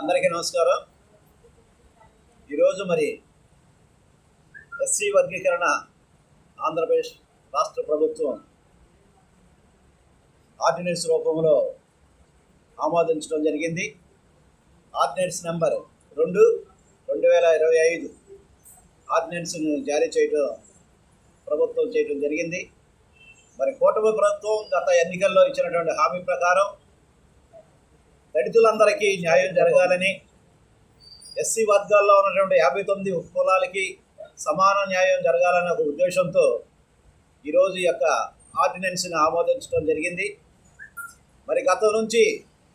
అందరికీ నమస్కారం. ఈరోజు మరి ఎస్సీ వర్గీకరణ ఆంధ్రప్రదేశ్ రాష్ట్ర ప్రభుత్వం ఆర్డినెన్స్ రూపంలో ఆమోదించడం జరిగింది. ఆర్డినెన్స్ నెంబర్ రెండు రెండు వేల ఇరవై ఐదు ఆర్డినెన్స్ను జారీ చేయడం ప్రభుత్వం చేయడం జరిగింది. మరి కూటమి ప్రభుత్వం గత ఎన్నికల్లో ఇచ్చినటువంటి హామీ ప్రకారం దళితులందరికీ న్యాయం జరగాలని ఎస్సీ వర్గాల్లో ఉన్నటువంటి యాభై తొమ్మిది కులాలకి సమాన న్యాయం జరగాలనే ఒక ఉద్దేశంతో ఈరోజు ఈ యొక్క ఆర్డినెన్స్ని ఆమోదించడం జరిగింది. మరి గతం నుంచి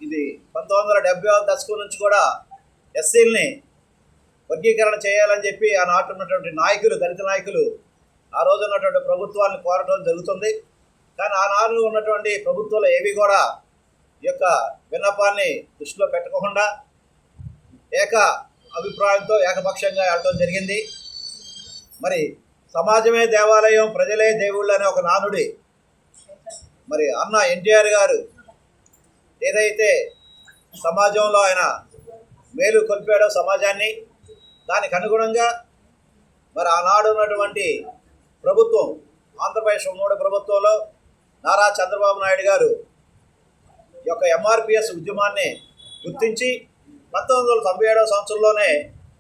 ఇది పంతొమ్మిది వందల డెబ్బై దశకం నుంచి కూడా ఎస్సీల్ని వర్గీకరణ చేయాలని చెప్పి ఆనాటి ఉన్నటువంటి నాయకులు దళిత నాయకులు ఆ రోజు ఉన్నటువంటి ప్రభుత్వాన్ని కోరటం జరుగుతుంది. కానీ ఆనాడు ఉన్నటువంటి ప్రభుత్వాలు ఏవి కూడా ఈ యొక్క విన్నపాన్ని దృష్టిలో పెట్టకుండా ఏక అభిప్రాయంతో ఏకపక్షంగా వెళ్ళడం జరిగింది. మరి సమాజమే దేవాలయం ప్రజలే దేవుళ్ళు అనే ఒక నానుడి మరి అన్న ఎన్టీఆర్ గారు ఏదైతే సమాజంలో ఆయన మేలు కొలిపాడో సమాజాన్ని దానికి అనుగుణంగా మరి ఆనాడు ఉన్నటువంటి ప్రభుత్వం ఆంధ్రప్రదేశ్ ఉమ్మడి ప్రభుత్వంలో నారా చంద్రబాబు నాయుడు గారు ఈ యొక్క ఎంఆర్పిఎస్ ఉద్యమాన్ని గుర్తించి పంతొమ్మిది వందల తొంభై ఏడవ సంవత్సరంలోనే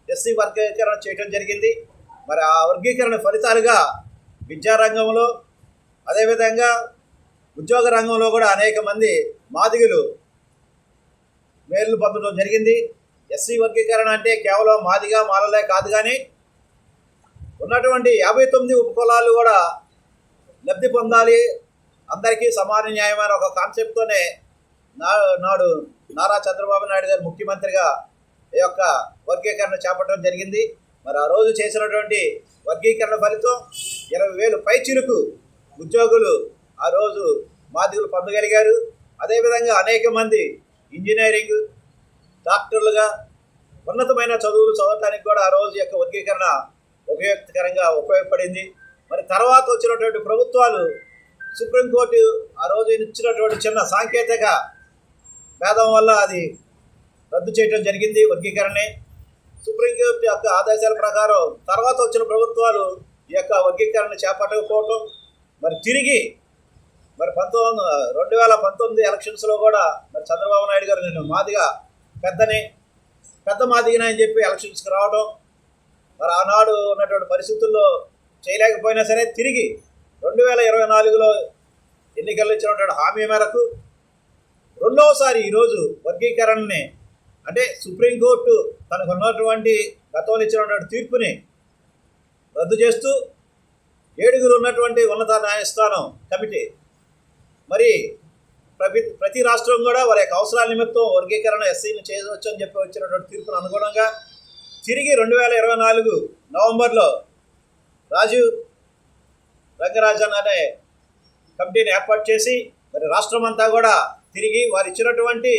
ఎస్సీ వర్గీకరణ చేయడం జరిగింది. మరి ఆ వర్గీకరణ ఫలితాలుగా విద్యారంగంలో అదేవిధంగా ఉద్యోగ రంగంలో కూడా అనేక మంది మాదిగులు మేలు పొందడం జరిగింది. ఎస్సీ వర్గీకరణ అంటే కేవలం మాదిగా మాలలే కాదు కానీ ఉన్నటువంటి యాభై తొమ్మిది ఉపకులాలు కూడా లబ్ధి పొందాలి. అందరికీ సమాన న్యాయమైన ఒక కాన్సెప్ట్తోనే నాడు నారా చంద్రబాబు నాయుడు గారు ముఖ్యమంత్రిగా ఈ యొక్క వర్గీకరణ చేపట్టడం జరిగింది. మరి ఆ రోజు చేసినటువంటి వర్గీకరణ ఫలితం ఇరవై వేలు పైచిలుకు ఉద్యోగులు ఆ రోజు మాదిగులు పొందగలిగారు. అదేవిధంగా అనేక మంది ఇంజనీరింగ్ డాక్టర్లుగా ఉన్నతమైన చదువులు చదవటానికి కూడా ఆ రోజు యొక్క వర్గీకరణ ఉపయోగకరంగా ఉపయోగపడింది. మరి తర్వాత వచ్చినటువంటి ప్రభుత్వాలు సుప్రీంకోర్టు ఆ రోజు ఇచ్చినటువంటి చిన్న సాంకేతిక భేదం వల్ల అది రద్దు చేయడం జరిగింది వర్గీకరణని సుప్రీంకోర్టు యొక్క ఆదేశాల ప్రకారం తర్వాత వచ్చిన ప్రభుత్వాలు ఈ యొక్క వర్గీకరణ చేపట్టకపోవటం మరి తిరిగి మరి పంతొమ్మిది రెండు వేల పంతొమ్మిది ఎలక్షన్స్లో కూడా మరి చంద్రబాబు నాయుడు గారు నేను మాదిగా పెద్దని పెద్ద మాదిగిన అని చెప్పి ఎలక్షన్స్కి రావడం మరి ఆనాడు ఉన్నటువంటి పరిస్థితుల్లో చేయలేకపోయినా సరే తిరిగి రెండు వేల ఇరవై నాలుగులో ఎన్నికల్లో ఇచ్చినటువంటి హామీ మేరకు రెండవసారి ఈరోజు వర్గీకరణని అంటే సుప్రీంకోర్టు తనకు ఉన్నటువంటి గతంలో ఇచ్చినటువంటి తీర్పుని రద్దు చేస్తూ ఏడుగురు ఉన్నటువంటి ఉన్నత న్యాయస్థానం కమిటీ. మరి ప్రతి ప్రతి రాష్ట్రం కూడా వారి యొక్క అవసరాల నిమిత్తం వర్గీకరణ ఎస్సీని చేయవచ్చు అని చెప్పి వచ్చినటువంటి తీర్పును అనుగుణంగా తిరిగి రెండు వేల ఇరవై నాలుగు నవంబర్లో రాజీవ్ రంగరాజన్ అనే కమిటీని ఏర్పాటు చేసి మరి రాష్ట్రం అంతా కూడా తిరిగి వారు ఇచ్చినటువంటి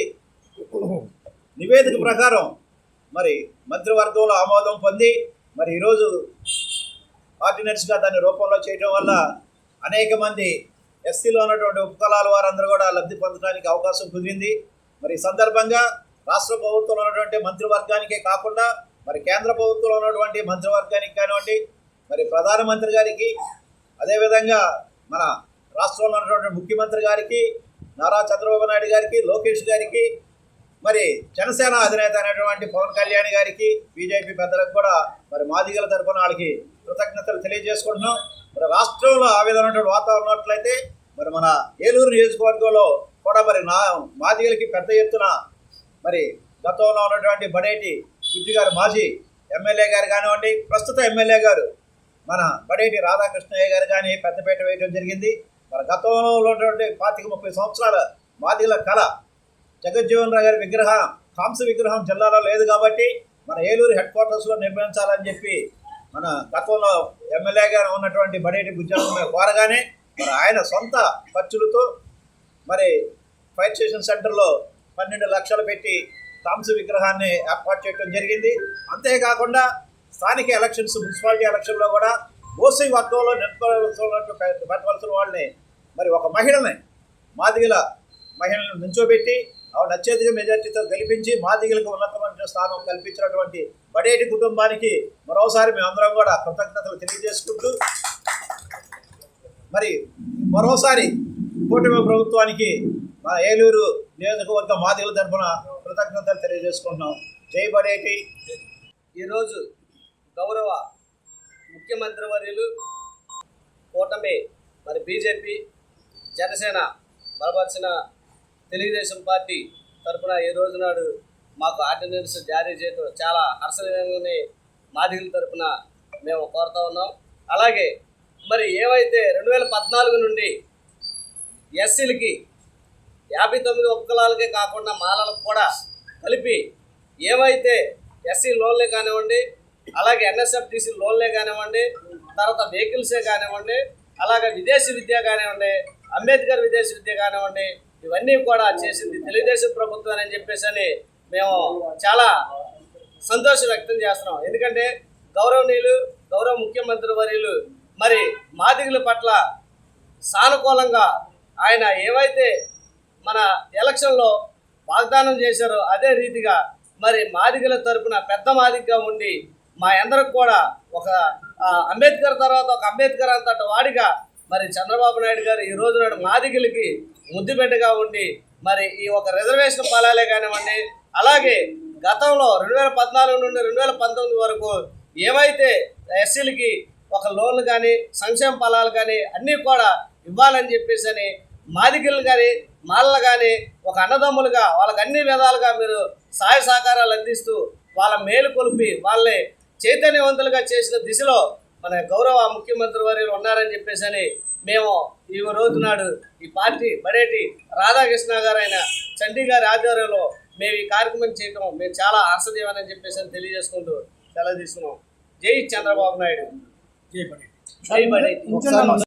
నివేదిక ప్రకారం మరి మంత్రివర్గంలో ఆమోదం పొంది మరి ఈరోజు ఆర్డినెన్స్గా దాన్ని రూపంలో చేయడం వల్ల అనేక మంది ఎస్సీలో ఉన్నటువంటి ఉపకులాల వారందరూ కూడా లబ్ధి పొందడానికి అవకాశం కుదిరింది. మరి సందర్భంగా రాష్ట్ర ప్రభుత్వంలో ఉన్నటువంటి మంత్రివర్గానికే కాకుండా మరి కేంద్ర ప్రభుత్వంలో ఉన్నటువంటి మంత్రివర్గానికి కానివ్వండి మరి ప్రధానమంత్రి గారికి అదేవిధంగా మన రాష్ట్రంలో ఉన్నటువంటి ముఖ్యమంత్రి గారికి నారా చంద్రబాబు నాయుడు గారికి లోకేష్ గారికి మరి జనసేన అధినేత అయినటువంటి పవన్ కళ్యాణ్ గారికి బీజేపీ పెద్దలకు కూడా మరి మాదిగల తరఫున వాళ్ళకి కృతజ్ఞతలు తెలియజేసుకుంటున్నాం. మరి రాష్ట్రంలో ఆ విధమైనటువంటి వాతావరణం ఉన్నట్లయితే మరి మన ఏలూరు నియోజకవర్గంలో కూడా మరి నా మాదిగలకి పెద్ద ఎత్తున మరి గతంలో ఉన్నటువంటి బడేటి బుజ్జి గారు మాజీ ఎమ్మెల్యే గారు కానివ్వండి ప్రస్తుత ఎమ్మెల్యే గారు మన బడేటి రాధాకృష్ణయ్య గారు కానీ పెద్దపేట వేయడం జరిగింది. మన గతంలో ఉన్నటువంటి పాతిక ముప్పై సంవత్సరాల మాదిల కళ జగజ్జీవన్ రావు గారి విగ్రహం కాంస విగ్రహం జిల్లాలో లేదు కాబట్టి మన ఏలూరు హెడ్ క్వార్టర్స్లో నిర్మించాలని చెప్పి మన గతంలో ఎమ్మెల్యేగా ఉన్నటువంటి బడేటి బుజ్జమ్మ కోరగానే మరి ఆయన సొంత ఖర్చులతో మరి ఫైర్ స్టేషన్ సెంటర్లో పన్నెండు లక్షలు పెట్టి కాంస విగ్రహాన్ని ఏర్పాటు చేయడం జరిగింది. అంతేకాకుండా స్థానిక ఎలక్షన్స్ మున్సిపాలిటీ ఎలక్షన్లో కూడా ఓసీ వర్గంలో నిలబడవలసిన పెట్టవలసిన వాళ్ళని మరి ఒక మహిళని మాదిగల మహిళలను నుంచోబెట్టి ఆవిడ అత్యధిక మెజార్టీతో గెలిపించి మాదిగలకు ఉన్నతమైన స్థానం కల్పించినటువంటి బడేటి కుటుంబానికి మరోసారి మేమందరం కూడా కృతజ్ఞతలు తెలియజేసుకుంటూ మరి మరోసారి కూటమి ప్రభుత్వానికి మా ఏలూరు నియోజకవర్గ మాదిగల తరఫున కృతజ్ఞతలు తెలియజేసుకుంటున్నాం. జై బడేటి. ఈరోజు గౌరవ ముఖ్యమంత్రి వర్యులు కూటమి మరి బీజేపీ జనసేన బలపరిచిన తెలుగుదేశం పార్టీ తరఫున ఈ రోజు నాడు మాకు ఆర్డినెన్స్ జారీ చేయడం చాలా హర్షణీయంగానే మాదిగుల తరఫున మేము కోరుతా ఉన్నాం. అలాగే మరి ఏవైతే రెండు వేల పద్నాలుగు నుండి ఎస్సీలకి యాభై తొమ్మిది ఉపకులాలకే కాకుండా మాలలకు కూడా కలిపి ఏవైతే ఎస్సీ లోన్లే కానివ్వండి అలాగే ఎన్ఎస్ఎఫ్టీసీ లోన్లే కానివ్వండి తర్వాత వెహికల్సే కానివ్వండి అలాగే విదేశీ విద్య కానివ్వండి అంబేద్కర్ విదేశీ విద్య కానివ్వండి ఇవన్నీ కూడా చేసింది తెలుగుదేశం ప్రభుత్వం అని చెప్పేసి అని మేము చాలా సంతోషం వ్యక్తం చేస్తున్నాం. ఎందుకంటే గౌరవనీయులు గౌరవ ముఖ్యమంత్రి వర్యులు మరి మాదిగుల పట్ల సానుకూలంగా ఆయన ఏవైతే మన ఎలక్షన్లో వాగ్దానం చేశారో అదే రీతిగా మరి మాదిగల తరపున పెద్ద మాదిగగా ఉండి మా అందరికి కూడా ఒక అంబేద్కర్ తర్వాత ఒక అంబేద్కర్ అంతటి వాడిగా మరి చంద్రబాబు నాయుడు గారు ఈ రోజు నాడు మాదిగలకి ముద్దుబిడ్డగా ఉండి మరి ఈ ఒక రిజర్వేషన్ ఫలాలే కానివ్వండి అలాగే గతంలో రెండు వేల పద్నాలుగు నుండి రెండు వేల పంతొమ్మిది వరకు ఏవైతే ఎస్సీలకి ఒక లోన్లు కానీ సంక్షేమ ఫలాలు కానీ అన్నీ కూడా ఇవ్వాలని చెప్పేసి అని మాదిగలు కానీ మాలలు కానీ ఒక అన్నదమ్ములుగా వాళ్ళకి అన్ని విధాలుగా మీరు సహాయ సహకారాలు అందిస్తూ వాళ్ళ మేలు కొలిపి వాళ్ళని చైతన్యవంతులుగా చేసిన దిశలో మన గౌరవ ముఖ్యమంత్రి వారు ఉన్నారని చెప్పేసి అని మేము ఈ రోజు నాడు ఈ పార్టీ బడేటి రాధాకృష్ణ గారు అయిన చండీ గారి ఆధ్వర్యంలో మేము ఈ కార్యక్రమం చేయడం మేము చాలా హర్షదేవని చెప్పేసి అని తెలియజేసుకుంటూ సెలవు తీసుకున్నాం. జై చంద్రబాబు నాయుడు. జై బడేటి. ఒకసారి